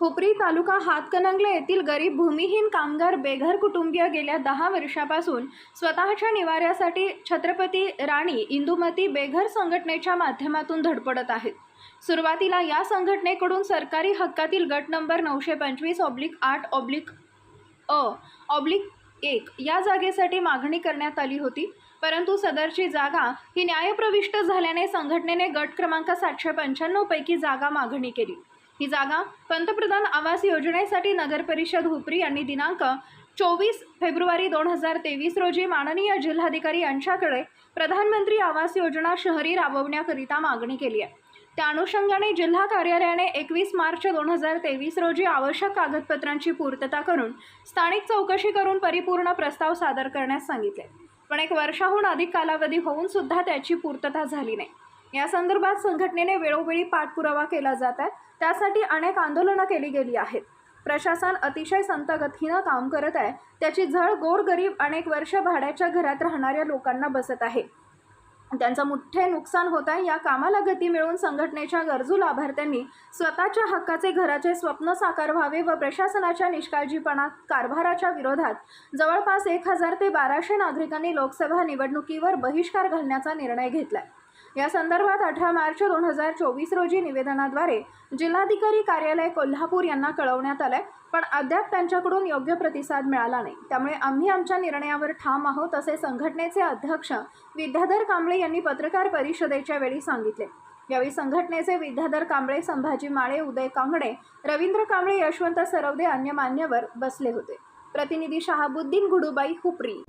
हुपरी तालुका हातकणंगले येथील गरीब भूमिहीन कामगार बेघर कुटुंबीय गेल्या दहा वर्षापासून स्वतःच्या निवाऱ्यासाठी छत्रपती राणी इंदुमती बेघर संघटनेच्या माध्यमातून धडपडत आहेत. सुरुवातीला या संघटनेकडून सरकारी हक्कातील गट नंबर नऊशे पंचवीस ऑब्लिक आठ ऑब्लिक अ ऑब्लिक एक या जागेसाठी मागणी करण्यात आली होती. परंतु सदरची जागा ही न्यायप्रविष्ट झाल्याने संघटनेने गट क्रमांक सातशे पंच्याण्णवपैकी जागा मागणी केली. ही जागा पंतप्रधान आवास योजनेसाठी नगरपरिषद हुपरी यांनी दिनांक चोवीस फेब्रुवारी दोन हजार तेवीस रोजी माननीय जिल्हाधिकारी यांच्याकडे प्रधानमंत्री आवास योजना शहरी राबवण्याकरिता मागणी केली आहे. त्या अनुषंगाने जिल्हा कार्यालयाने एकवीस मार्च दोन हजार तेवीस रोजी आवश्यक कागदपत्रांची पूर्तता करून स्थानिक चौकशी करून परिपूर्ण प्रस्ताव सादर करण्यास सांगितले. पण एक वर्षाहून अधिक कालावधी होऊन सुद्धा त्याची पूर्तता झाली नाही. या संदर्भात संघटनेने वेळोवेळी पाठपुरावा केला जात आहे. त्यासाठी अनेक आंदोलनं केली गेली आहेत. प्रशासन अतिशय संतगतीनं काम करत आहे. त्याची झळ गोरगरीब अनेक वर्ष भाड्याच्या घरात राहणाऱ्या लोकांना बसत आहे. त्यांचं मोठे नुकसान होत आहे. या कामाला गती मिळवून संघटनेच्या गरजू लाभार्थ्यांनी स्वतःच्या हक्काचे घराचे स्वप्न साकार व्हावे व प्रशासनाच्या निष्काळजीपणा कारभाराच्या विरोधात जवळपास एक हजार ते बाराशे नागरिकांनी लोकसभा निवडणुकीवर बहिष्कार घालण्याचा निर्णय घेतलाय. या संदर्भात अठरा मार्च दोन हजार चोवीस रोजी निवेदनाद्वारे जिल्हाधिकारी कार्यालय कोल्हापूर यांना कळवण्यात आलंय. पण अद्याप त्यांच्याकडून योग्य प्रतिसाद मिळाला नाही. त्यामुळे आम्ही आमच्या निर्णयावर ठाम आहोत असे संघटनेचे अध्यक्ष विद्याधर कांबळे यांनी पत्रकार परिषदेच्या वेळी सांगितले. यावेळी संघटनेचे विद्याधर कांबळे संभाजी माळे उदय कांगडे रवींद्र कांबळे यशवंत सरवदे अन्य मान्यवर बसले होते. प्रतिनिधी शहाबुद्दीन घुडुबाई हुपरी.